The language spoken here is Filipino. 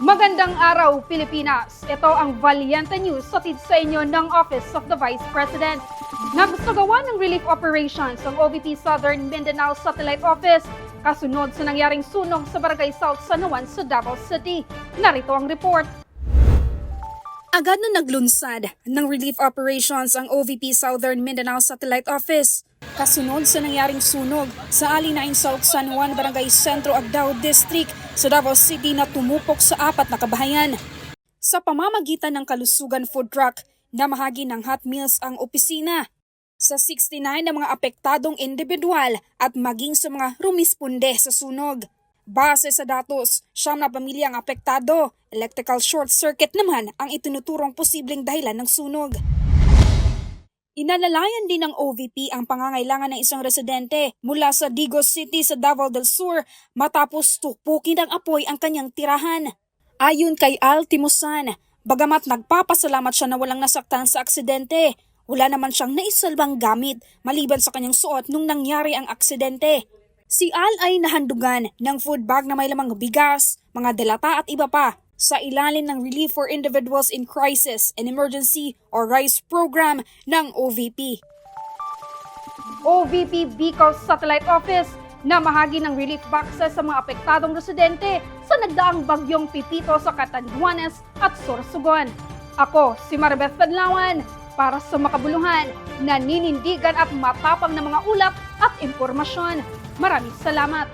Magandang araw, Pilipinas! Ito ang Valiente News satid sa inyo ng Office of the Vice President. Nagsagawa ng relief operations ang OVP Southern Mindanao Satellite Office kasunod sa nangyaring sunog sa Barangay South San Juan sa Davao City. Narito ang report. Agad na naglunsad ng relief operations ang OVP Southern Mindanao Satellite Office. Kasunod sa nangyaring sunog sa Alinain South San Juan Barangay Centro Agdao District sa Davao City na tumupok sa apat na kabahayan. Sa pamamagitan ng kalusugan food truck, namahagi ng hot meals ang opisina sa 69 na mga apektadong individual at maging sa mga rumisponde sa sunog. Base sa datos, siyam na pamilya ang apektado. Electrical short circuit naman ang itinuturong posibleng dahilan ng sunog. Inalalayan din ng OVP ang pangangailangan ng isang residente mula sa Digos City sa Davao del Sur matapos tupukin ng apoy ang kanyang tirahan. Ayon kay Al Timosan, bagamat nagpapasalamat siya na walang nasaktan sa aksidente, wala naman siyang naisalbang gamit maliban sa kanyang suot nung nangyari ang aksidente. Si Al ay nahandugan ng food bag na may lamang bigas, mga delata at iba pa sa ilalim ng Relief for Individuals in Crisis and Emergency or RICE program ng OVP. OVP Bicol Satellite Office na mahagi ng relief boxes sa mga apektadong residente sa nagdaang bagyong Pipito sa Catanduanes at Sorsogon. Ako si Maribeth Tadlawan para sa makabuluhan, naninindigan at matapang na mga ulap at impormasyon. Maraming salamat!